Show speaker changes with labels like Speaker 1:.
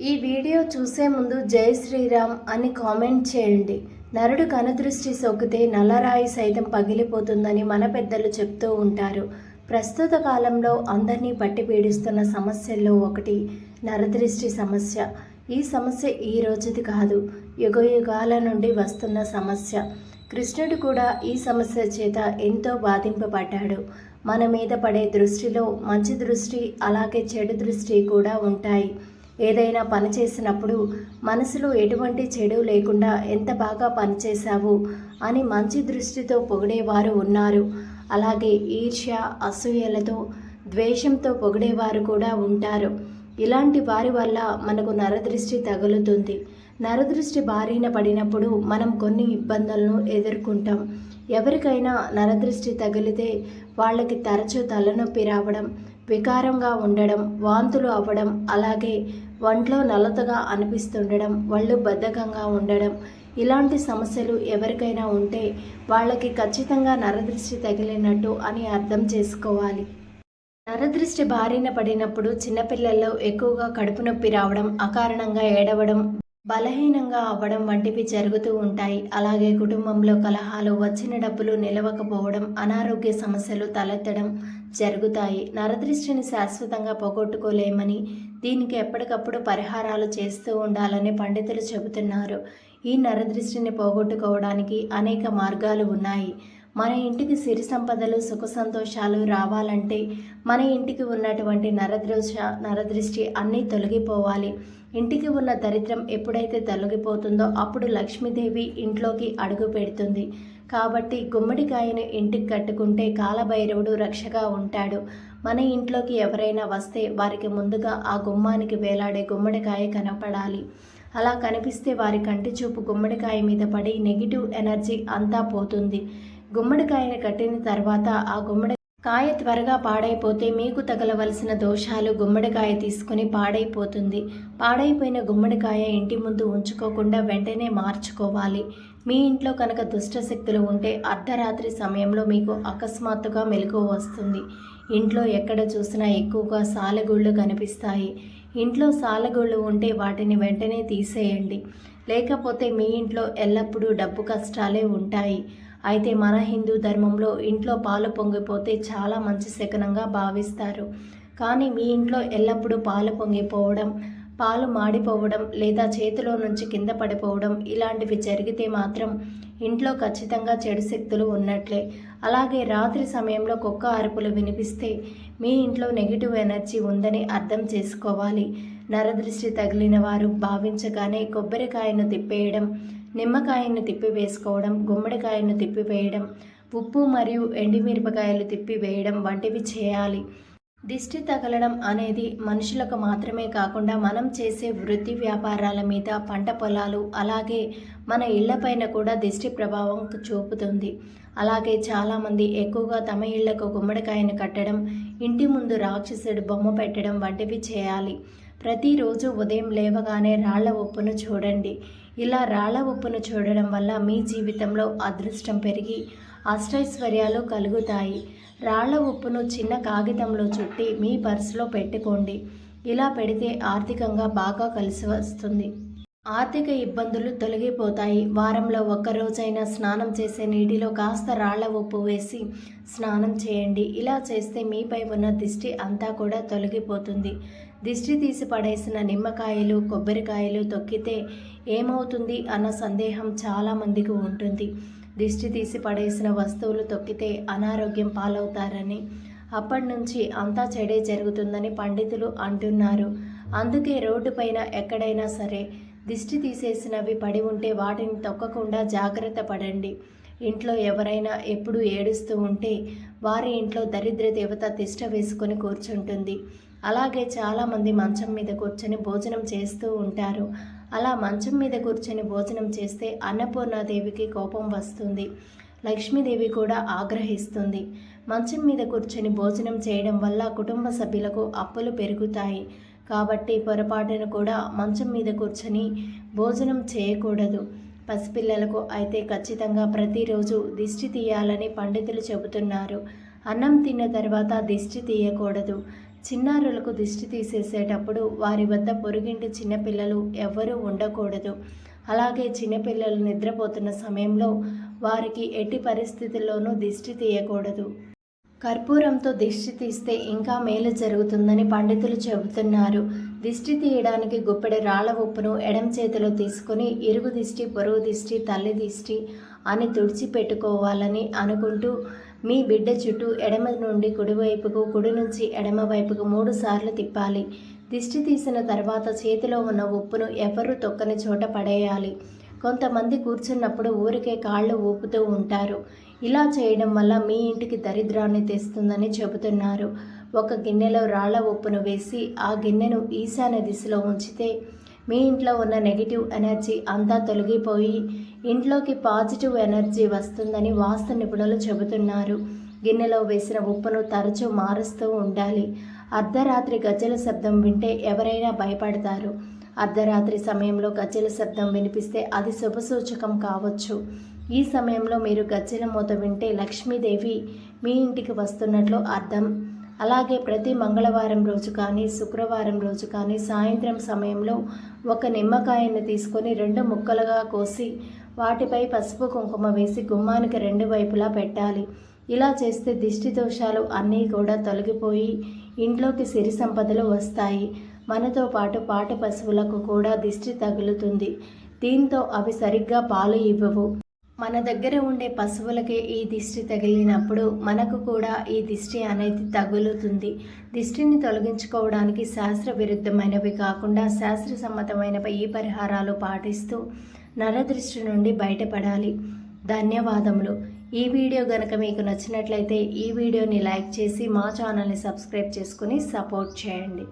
Speaker 1: ఈ వీడియో చూసే ముందు జై శ్రీరామ్ అని కామెంట్ చేయండి. నరుడు కనుదృష్టి సోకితే నల్లరాయి సైతం పగిలిపోతుందని మన పెద్దలు చెప్తూ ఉంటారు. ప్రస్తుత కాలంలో అందరినీ పట్టి పీడిస్తున్న సమస్యల్లో ఒకటి నరదృష్టి సమస్య. ఈ సమస్య ఈ రోజుది కాదు యుగ యుగాల నుండి వస్తున్న సమస్య. కృష్ణుడు కూడా ఈ సమస్య చేత ఎంతో బాధింపబడ్డాడు. మన మీద పడే దృష్టిలో మంచి దృష్టి అలాగే చెడు దృష్టి కూడా ఉంటాయి. ఏదైనా పని చేసినప్పుడు మనసులో ఎటువంటి చెడు లేకుండా ఎంత బాగా పనిచేశావు అని మంచి దృష్టితో పొగిడేవారు ఉన్నారు. అలాగే ఈర్ష్య అసూయలతో ద్వేషంతో పొగిడేవారు కూడా ఉంటారు. ఇలాంటి వారి వల్ల మనకు నరదృష్టి తగులుతుంది. నరదృష్టి బారిన పడినప్పుడు మనం కొన్ని ఇబ్బందులను ఎదుర్కొంటాం. ఎవరికైనా నరదృష్టి తగిలితే వాళ్ళకి తరచూ తలనొప్పి రావడం వికారంగా ఉండడం వాంతులు అవ్వడం అలాగే ఒంట్లో నలతగా అనిపిస్తుండడం వాళ్ళు బద్ధకంగా ఉండడం ఇలాంటి సమస్యలు ఎవరికైనా ఉంటే వాళ్ళకి ఖచ్చితంగా నరదృష్టి తగిలినట్టు అని అర్థం చేసుకోవాలి. నరదృష్టి బారిన పడినప్పుడు చిన్నపిల్లల్లో ఎక్కువగా కడుపు నొప్పి రావడం అకారణంగా ఏడవడం బలహీనంగా అవ్వడం వంటివి జరుగుతూ ఉంటాయి. అలాగే కుటుంబంలో కలహాలు వచ్చిన డబ్బులు నిలవకపోవడం అనారోగ్య సమస్యలు తలెత్తడం జరుగుతాయి. నరదృష్టిని శాశ్వతంగా పోగొట్టుకోలేమని దీనికి ఎప్పటికప్పుడు పరిహారాలు చేస్తూ ఉండాలని పండితులు చెబుతున్నారు. ఈ నరదృష్టిని పోగొట్టుకోవడానికి అనేక మార్గాలు ఉన్నాయి. మన ఇంటికి సిరి సంపదలు సుఖ సంతోషాలు రావాలంటే మన ఇంటికి ఉన్నటువంటి నరదృశ నరదృష్టి అన్నీ తొలగిపోవాలి. ఇంటికి ఉన్న దరిద్రం ఎప్పుడైతే తొలగిపోతుందో అప్పుడు లక్ష్మీదేవి ఇంట్లోకి అడుగు పెడుతుంది. కాబట్టి గుమ్మడికాయను ఇంటికి కట్టుకుంటే కాలభైరవుడు రక్షగా ఉంటాడు. మన ఇంట్లోకి ఎవరైనా వస్తే వారికి ముందుగా ఆ గుమ్మానికి వేలాడే గుమ్మడికాయ కనపడాలి. అలా కనిపిస్తే వారి కంటి చూపు గుమ్మడికాయ మీద పడి నెగిటివ్ ఎనర్జీ అంతా పోతుంది. గుమ్మడికాయని కట్టిన తర్వాత ఆ గుమ్మడి కాయ త్వరగా పాడైపోతే మీకు తగలవలసిన దోషాలు గుమ్మడికాయ తీసుకుని పాడైపోతుంది. పాడైపోయిన గుమ్మడికాయ ఇంటి ముందు ఉంచుకోకుండా వెంటనే మార్చుకోవాలి. మీ ఇంట్లో కనుక దుష్ట శక్తులు ఉంటే అర్ధరాత్రి సమయంలో మీకు అకస్మాత్తుగా మెలకు వస్తుంది. ఇంట్లో ఎక్కడ చూసినా ఎక్కువగా సాలెగుళ్ళు కనిపిస్తాయి. ఇంట్లో సాలెగుళ్ళు ఉంటే వాటిని వెంటనే తీసేయండి. లేకపోతే మీ ఇంట్లో ఎల్లప్పుడూ డబ్బు కష్టాలే ఉంటాయి. అయితే మన హిందూ ధర్మంలో ఇంట్లో పాలు పొంగిపోతే చాలా మంచి శకనంగా భావిస్తారు. కానీ మీ ఇంట్లో ఎల్లప్పుడూ పాలు పొంగిపోవడం పాలు మాడిపోవడం లేదా చేతిలో నుంచి కింద పడిపోవడం ఇలాంటివి జరిగితే మాత్రం ఇంట్లో ఖచ్చితంగా చెడు శక్తులు ఉన్నట్లే. అలాగే రాత్రి సమయంలో కుక్క అరుపులు వినిపిస్తే మీ ఇంట్లో నెగిటివ్ ఎనర్జీ ఉందని అర్థం చేసుకోవాలి. నరదృష్టి తగిలిన వారు భావించగానే కొబ్బరికాయను తిప్పేయడం నిమ్మకాయను తిప్పివేసుకోవడం గుమ్మడికాయను తిప్పివేయడం ఉప్పు మరియు ఎండిమిరపకాయలు తిప్పివేయడం వంటివి చేయాలి. దిష్టి తగలడం అనేది మనుషులకు మాత్రమే కాకుండా మనం చేసే వృత్తి వ్యాపారాల మీద పంట పొలాలు అలాగే మన ఇళ్ళపైన కూడా దిష్టి ప్రభావం చూపుతుంది. అలాగే చాలామంది ఎక్కువగా తమ ఇళ్ళకు గుమ్మడికాయను కట్టడం ఇంటి ముందు రాక్షసుడు బొమ్మ పెట్టడం వంటివి చేయాలి. ప్రతిరోజు ఉదయం లేవగానే రాళ్ళ ఉప్పును చూడండి. ఇలా రాళ్ళ ఉప్పును చూడడం వల్ల మీ జీవితంలో అదృష్టం పెరిగి అష్టైశ్వర్యాలు కలుగుతాయి. రాళ్ళ ఉప్పును చిన్న కాగితంలో చుట్టి మీ పర్సులో పెట్టుకోండి. ఇలా పెడితే ఆర్థికంగా బాగా కలిసి వస్తుంది. ఆర్థిక ఇబ్బందులు తొలగిపోతాయి. వారంలో ఒక్కరోజైనా స్నానం చేసే నీటిలో కాస్త రాళ్ళ ఉప్పు వేసి స్నానం చేయండి. ఇలా చేస్తే మీపై ఉన్న దిష్టి అంతా కూడా తొలగిపోతుంది. దిష్టి తీసి పడేసిన నిమ్మకాయలు కొబ్బరికాయలు తొక్కితే ఏమవుతుంది అన్న సందేహం చాలామందికి ఉంటుంది. దిష్టి తీసి పడేసిన వస్తువులు తొక్కితే అనారోగ్యం పాలవుతారని అప్పటి నుంచి అంతా చెడే జరుగుతుందని పండితులు అంటున్నారు. అందుకే రోడ్డుపైన ఎక్కడైనా సరే దిష్టి తీసేసినవి పడి ఉంటే వాటిని తొక్కకుండా జాగ్రత్త పడండి. ఇంట్లో ఎవరైనా ఎప్పుడు ఏడుస్తూ ఉంటే వారి ఇంట్లో దరిద్ర దేవత తిష్ట వేసుకొని కూర్చుంటుంది. అలాగే చాలామంది మంచం మీద కూర్చొని భోజనం చేస్తూ ఉంటారు. అలా మంచం మీద కూర్చొని భోజనం చేస్తే అన్నపూర్ణాదేవికి కోపం వస్తుంది. లక్ష్మీదేవి కూడా ఆగ్రహిస్తుంది. మంచం మీద కూర్చొని భోజనం చేయడం వల్ల కుటుంబ సభ్యులకు అప్పులు పెరుగుతాయి. కాబట్టి పొరపాటును కూడా మంచం మీద కూర్చొని భోజనం చేయకూడదు. పసిపిల్లలకు అయితే ఖచ్చితంగా ప్రతిరోజు దిష్టి తీయాలని పండితులు చెబుతున్నారు. అన్నం తిన్న తర్వాత దిష్టి తీయకూడదు. చిన్నారులకు దిష్టి తీసేసేటప్పుడు వారి వద్ద పొరుగింటి చిన్నపిల్లలు ఎవ్వరూ ఉండకూడదు. అలాగే చిన్నపిల్లలు నిద్రపోతున్న సమయంలో వారికి ఎట్టి పరిస్థితుల్లోనూ దిష్టి తీయకూడదు. కర్పూరంతో దిష్టి తీస్తే ఇంకా మేలు జరుగుతుందని పండితులు చెబుతున్నారు. దిష్టి తీయడానికి గుప్పెడి రాళ్ళ ఉప్పును ఎడం చేతిలో తీసుకుని ఇరుగు దిష్టి పొరుగు దిష్టి తల్లి దిష్టి అని తుడిచిపెట్టుకోవాలని అనుకుంటూ మీ బిడ్డ చుట్టూ ఎడమ నుండి కుడివైపుకు కుడి నుంచి ఎడమ వైపుకు మూడు సార్లు తిప్పాలి. దిష్టి తీసిన తర్వాత చేతిలో ఉన్న ఉప్పును ఎవరు తొక్కని చోట పడేయాలి? కొంతమంది కూర్చున్నప్పుడు ఊరికే కాళ్ళు ఊపుతూ ఉంటారు. ఇలా చేయడం వల్ల మీ ఇంటికి దరిద్రాన్ని తెస్తుందని చెబుతున్నారు. ఒక గిన్నెలో రాళ్ళ ఉప్పును వేసి ఆ గిన్నెను ఈశాన్య దిశలో ఉంచితే మీ ఇంట్లో ఉన్న నెగిటివ్ ఎనర్జీ అంతా తొలగిపోయి ఇంట్లోకి పాజిటివ్ ఎనర్జీ వస్తుందని వాస్తు నిపుణులు చెబుతున్నారు. గిన్నెలో వేసిన ఉప్పును తరచూ మారుస్తూ ఉండాలి. అర్ధరాత్రి గజ్జల శబ్దం వింటే ఎవరైనా భయపడతారు. అర్ధరాత్రి సమయంలో గజ్జల శబ్దం వినిపిస్తే అది శుభసూచకం కావచ్చు. ఈ సమయంలో మీరు గజ్జల మూత వింటే లక్ష్మీదేవి మీ ఇంటికి వస్తున్నట్లు అర్థం. అలాగే ప్రతి మంగళవారం రోజు కానీ శుక్రవారం రోజు కానీ సాయంత్రం సమయంలో ఒక నిమ్మకాయను తీసుకొని రెండు ముక్కలుగా కోసి వాటిపై పసుపు కుంకుమ వేసి గుమ్మానికి రెండు వైపులా పెట్టాలి. ఇలా చేస్తే దిష్టి దోషాలు అన్నీ కూడా తొలగిపోయి ఇంట్లోకి సిరి సంపదలు వస్తాయి. మనతో పాటు పాట పశువులకు కూడా దిష్టి తగులుతుంది. దీంతో అవి సరిగ్గా పాలు ఇవ్వవు. మన దగ్గర ఉండే పశువులకి ఈ దిష్టి తగిలినప్పుడు మనకు కూడా ఈ దిష్టి అనేది తగులుతుంది. దిష్టిని తొలగించుకోవడానికి శాస్త్ర విరుద్ధమైనవి కాకుండా శాస్త్ర సమ్మతమైనవి ఈ పరిహారాలు పాటిస్తూ నరదృష్టి నుండి బయటపడాలి. ధన్యవాదములు. ఈ వీడియో గనక మీకు నచ్చినట్లయితే ఈ వీడియోని లైక్ చేసి మా ఛానల్ని సబ్స్క్రైబ్ చేసుకుని సపోర్ట్ చేయండి.